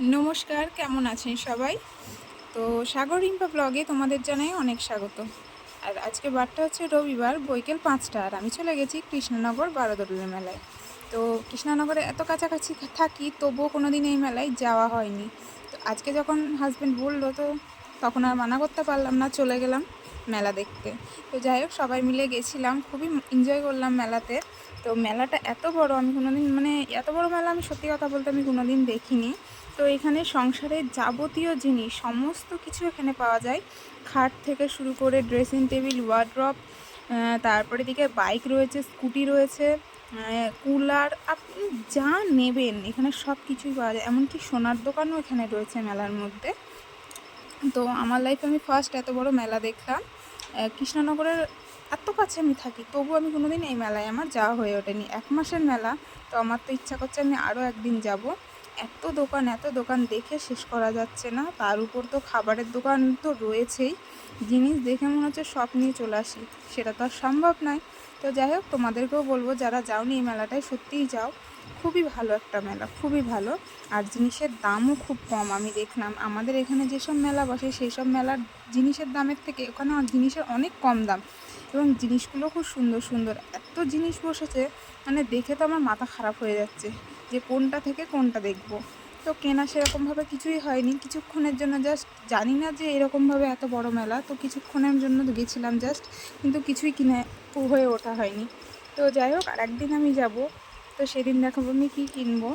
নমস্কার, কেমন আছেন সবাই? তো সাগর রিম্পা ব্লগে তোমাদের জানাই অনেক স্বাগত। আর আজকে বারটা হচ্ছে রবিবার, বৈকাল পাঁচটা, আর আমি চলে গেছি কৃষ্ণনগর বারোদরুলের মেলায়। তো কৃষ্ণনগরে এত কাছাকাছি থাকি, তবুও কোনো দিন এই মেলায় যাওয়া হয়নি। তো আজকে যখন হাজব্যান্ড বলল, তো তখন আর মানা করতে পারলাম না, চলে গেলাম মেলা দেখতে। তো যাই হোক, সবাই মিলে গেছিলাম, খুবই এনজয় করলাম মেলাতে। তো মেলাটা এত বড়, আমি কোনোদিন মানে এত বড় মেলা আমি সত্যি কথা বলতে আমি কোনোদিন দেখিনি। তো এখানে সংসারের যাবতীয় জিনিস, সমস্ত কিছু এখানে পাওয়া যায়। খাট থেকে শুরু করে ড্রেসিং টেবিল ওয়ার্ড্রপ তারপরে দিকে বাইক রয়েছে স্কুটি রয়েছে কুলার আপনি যা নেবেন এখানে সব কিছুই পাওয়া যায়। এমনকি সোনার দোকানও এখানে রয়েছে মেলার মধ্যে। তো আমার লাইফে আমি ফার্স্ট এত বড় মেলা দেখলাম। কৃষ্ণনগরের এত কাছে আমি থাকি, তবু আমি কোনোদিন এই মেলায় আমার যাওয়া হয়ে ওঠেনি। এক মাসের মেলা, তো আমার তো ইচ্ছা করছে আমি আরও একদিন যাব। এত দোকান এত দোকান দেখে শেষ করা যাচ্ছে না। তার উপর তো খাবারের দোকান তো রয়েছেই। জিনিস দেখে মনে হচ্ছে সব নিয়ে চলে আসি। সেটা তো আর সম্ভব নয়। তো যাই হোক, তোমাদেরকেও বলব, যারা যাওনি এই মেলাটায়, সত্যিই যাও। খুবই ভালো একটা মেলা, খুবই ভালো। আর জিনিসের দামও খুব কম, আমি দেখলাম। আমাদের এখানে যেসব মেলা বসে সেই সব মেলার জিনিসের দামের থেকে ওখানে জিনিসের অনেক কম দাম। এবং জিনিসগুলো খুব সুন্দর সুন্দর। এত জিনিস বসেছে মানে দেখে তো আমার মাথা খারাপ হয়ে যাচ্ছে যে কোনটা থেকে কোনটা দেখব। তো কেনা সেরকমভাবে কিছুই হয়নি। কিছুক্ষণের জন্য জাস্ট জানি না যে এরকমভাবে এত বড় মেলা, তো কিছুক্ষণের জন্য গেছিলাম জাস্ট কিন্তু কিছুই কিনে হয়ে ওঠা হয়নি। তো যাই হোক আর একদিন আমি যাব। তো সেদিন দেখাবো আমি কী কিনবো।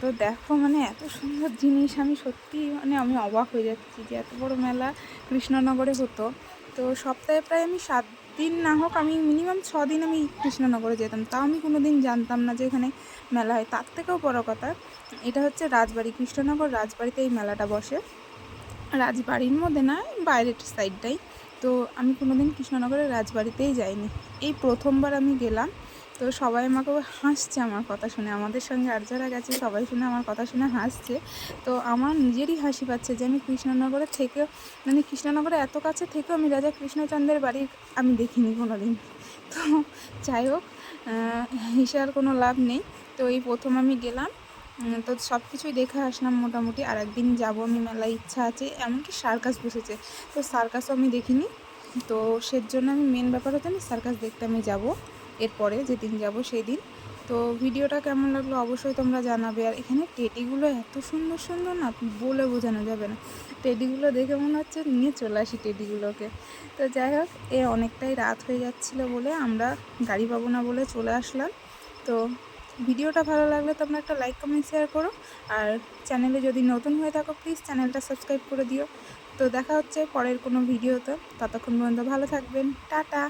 তো দেখো মানে এত সুন্দর জিনিস, আমি সত্যি মানে আমি অবাক হয়ে যাচ্ছি যে এত বড় মেলা কৃষ্ণনগরে হতো। তো সপ্তাহে প্রায় আমি সাত দিন না হোক, আমি মিনিমাম ছ দিন আমি কৃষ্ণনগরে যেতাম। তাও আমি কোনো দিন জানতাম না যে এখানে মেলা হয়। তার থেকেও বড় কথা, এটা হচ্ছে রাজবাড়ি, কৃষ্ণনগর রাজবাড়িতে এই মেলাটা বসে। রাজবাড়ির মধ্যে না, বাইরের সাইডটাই তো আমি কোনোদিন কৃষ্ণনগরের রাজবাড়িতেই যাইনি। এই প্রথমবার আমি গেলাম। তো সবাই আমাকে হাসছে আমার কথা শুনে। আমাদের সঙ্গে আর যারা গেছে সবাই শুনে আমার কথা শুনে হাসছে। তো আমার নিজেরই হাসি পাচ্ছে যে আমি কৃষ্ণনগরে থেকেও মানে কৃষ্ণনগরে এত কাছে থেকেও আমি রাজা কৃষ্ণচন্দ্রের বাড়ি আমি দেখিনি কোনো দিন তো যাই হোক হিসে আর কোনো লাভ নেই। তো এই প্রথম আমি গেলাম। তো সব কিছুই দেখে আসলাম মোটামুটি। আর একদিন যাব আমি, মেলায় ইচ্ছা আছে, এমনকি সার্কাস বসেছে। তো সার্কাসও আমি দেখিনি। তো সের জন্য আমি মেন ব্যাপার হচ্ছে না, সার্কাস দেখতে আমি যাব। এরপরে যেদিন যাব সেই দিন তো ভিডিওটা কেমন লাগল অবশ্যই তোমরা জানাবে। আর এখানে টেডিগুলো এত সুন্দর সুন্দর না, বলে বোঝানো যাবে না। টেডিগুলো দেখে মনে হচ্ছে নিয়ে চলে আসি টেডিগুলোকে। তো যাই হোক, এ অনেকটাই রাত হয়ে যাচ্ছিল বলে আমরা গাড়ি পাবো না বলে চলে আসলাম। তো ভিডিওটা ভালো লাগলে তোমরা একটা লাইক, কমেন্ট শেয়ার করো। আর চ্যানেলে যদি নতুন হয়ে থাকো প্লিজ চ্যানেলটা সাবস্ক্রাইব করে দিও। তো দেখা হচ্ছে পরের কোনো ভিডিওতে। ততক্ষণ পর্যন্ত ভালো থাকবেন। টাটা!